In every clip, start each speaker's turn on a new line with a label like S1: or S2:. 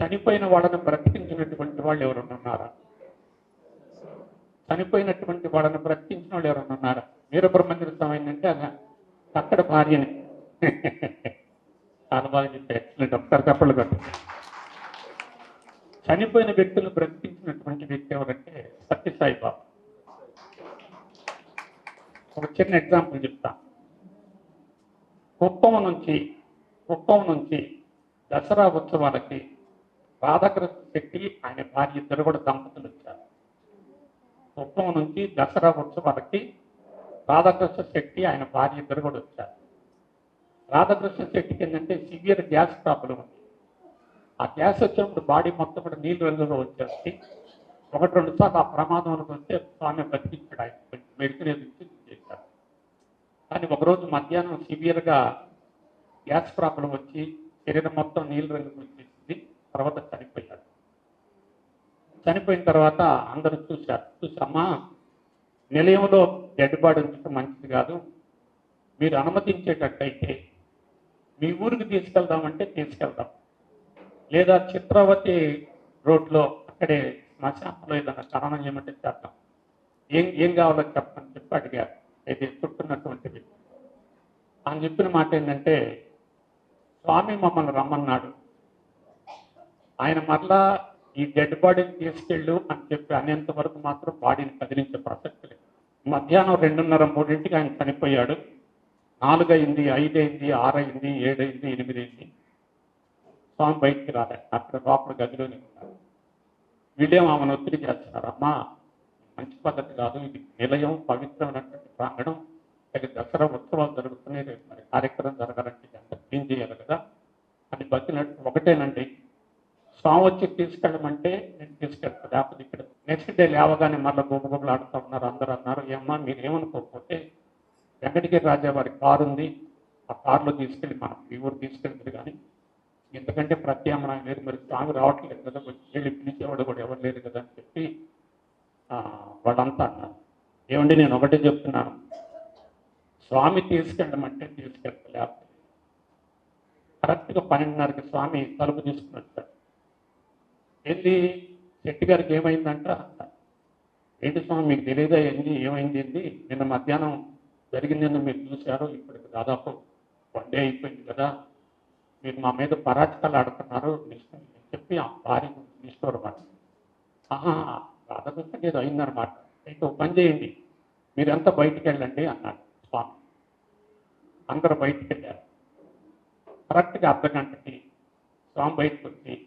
S1: చనిపోయిన వాళ్ళని బ్రతికించినటువంటి వాళ్ళు ఎవరన్నా ఉన్నారా? చనిపోయినటువంటి వాళ్ళని బ్రతికించిన వాళ్ళు ఎవరన్నా ఉన్నారా? వీరబ్రహ్మేంద్ర స్వామి ఏంటంటే అది అక్కడ భార్యని. చాలా బాగా చెప్పారు. ఎక్సలెంట్ ఒకసారి చెప్పలు కట్టు. చనిపోయిన వ్యక్తులను బ్రతికించినటువంటి వ్యక్తి ఎవరంటే సత్యసాయి బాబు. ఒక చిన్న ఎగ్జాంపుల్ చెప్తా. కుప్పం నుంచి కుప్పం నుంచి దసరా ఉత్సవాలకి రాధాకృష్ణ శెట్టి ఆయన భార్య ఇద్దరు కూడా దంపతులు వచ్చారు. కుప్పం నుంచి దసరా ఉత్సవాలకి రాధాకృష్ణ శెట్టి ఆయన భార్య ఇద్దరు కూడా వచ్చారు. రాధాకృష్ణ శెట్టికి ఏంటంటే సివియర్ గ్యాస్ ప్రాబ్లం ఉంది. ఆ గ్యాస్ వచ్చినప్పుడు బాడీ మొత్తం కూడా నీళ్ళు రంగులో వచ్చేసి ఒకటి రెండు సార్లు ఆ ప్రమాదంలోకి వస్తే స్వామి బతికించాడు ఆయన. కొంచెం మెడిసిన్ చేశారు. కానీ ఒకరోజు మధ్యాహ్నం సివియర్గా గ్యాస్ ప్రాబ్లం వచ్చి శరీరం మొత్తం నీళ్ళు వెళ్ళి తర్వాత చనిపోయాడు. చనిపోయిన తర్వాత అందరూ చూశారు. చూసి నిలయంలో డెడ్ బాడీ ఉంచడం మంచిది కాదు. మీరు అనుమతించేటట్టయితే మీ ఊరికి తీసుకెళ్దామంటే తీసుకెళ్దాం. లేదా చిత్రావతి రోడ్లో అక్కడే శ్మశానంలో ఏదైనా ఖననం చేయమంటే చేద్దాం. ఏం ఏం కావాలో చెప్పని చెప్పి అడిగారు. అయితే చుట్టున్నటువంటి ఆయన చెప్పిన మాట ఏంటంటే స్వామి మమ్మల్ని రమ్మన్నాడు. ఆయన మరలా ఈ డెడ్ బాడీని తీసుకెళ్ళు అని చెప్పి అనేంత వరకు మాత్రం బాడీని కదిలించే ప్రసక్తి లేదు. మధ్యాహ్నం రెండున్నర మూడింటికి ఆయన చనిపోయాడు. నాలుగైంది ఐదైంది ఆరైంది ఏడైంది ఎనిమిదైంది. స్వామి బయటికి రాలేదు. అక్కడ లోపల గదిలోనే ఉన్నారు వీళ్ళేం ఆమెను ఒత్తిడి చేస్తున్నారు? అమ్మా మంచి పద్ధతి కాదు. ఇది నిలయం పవిత్రమైనటువంటి ప్రాంగణం. అది దసరా ఉత్సవాలు జరుగుతున్నాయి. రేపు మరి కార్యక్రమం జరగాలంటే ఎంత క్లీన్ చేయాలి కదా? అని బతినట్టు ఒకటేనండి. స్వామి వచ్చి తీసుకెళ్ళమంటే నేను తీసుకెళ్తాను లేకపోతే ఇక్కడ నెక్స్ట్ డే లేవగానే మళ్ళీ గుబగుబలు ఆడుతూ ఉన్నారు అందరూ అన్నారు ఏమ్మా మీరు ఏమనుకోకపోతే వెంకటగిరి రాజా వారి కారు ఉంది ఆ కారులో తీసుకెళ్ళి మనం ఈ ఊరు తీసుకెళ్తుంది కానీ ఎందుకంటే ప్రత్యామ్నాయం లేదు మరి స్వామి రావట్లేదు కదా వెళ్ళి పిలిచేవాడు కూడా ఎవరు లేరు కదా అని చెప్పి వాళ్ళంతా అన్నారు. ఏమండి నేను ఒకటే చెప్తున్నాను. స్వామి తీసుకెళ్ళమంటే తీసుకెళ్ళలే కరెక్ట్గా పన్నెండున్నరకి స్వామి తలుపు తీసుకుని వచ్చాడు. ఏంది? శెట్టి గారికి ఏమైందంట ఏంటి స్వామి మీకు తెలియదా ఏంది? ఏమైంది ఏంది? నిన్న మధ్యాహ్నం జరిగిందని మీరు చూశారు. ఇప్పటికి దాదాపు వన్ డే అయిపోయింది కదా. మీరు మా మీద పరాటకాలు ఆడుతున్నారు. చెప్పి ఆ భార్య నిష్ఠూరమాట ఆహా రాధకృష్ణకి ఏదో అయిందనమాట అయితే ఒక పని చేయండి. మీరంతా బయటికి వెళ్ళండి అన్నాడు స్వామి. అందరూ బయటికి వెళ్ళారు. కరెక్ట్గా అర్ధ గంటకి స్వామి బయటకు వచ్చి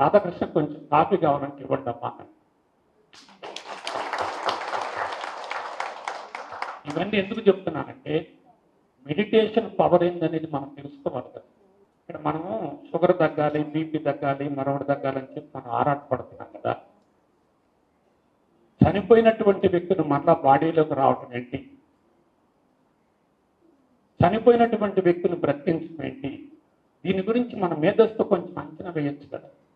S1: రాధాకృష్ణ కొంచెం కాఫీ కావాలంటే ఇవ్వండి అమ్మా ఇవన్నీ ఎందుకు చెప్తున్నానంటే మెడిటేషన్ పవర్ ఏందనేది మనం తెలుసుకోవాలి కదా. ఇక్కడ మనము షుగర్ తగ్గాలి బీపీ తగ్గాలి మరొకటి తగ్గాలని చెప్పి మనం ఆరాటపడుతున్నాం కదా. చనిపోయినటువంటి వ్యక్తులు మళ్ళా బాడీలోకి రావటం ఏంటి? చనిపోయినటువంటి వ్యక్తులు బ్రతికించడం ఏంటి? దీని గురించి మన మేధస్సు కొంచెం అంచనా వేయచ్చు కదా.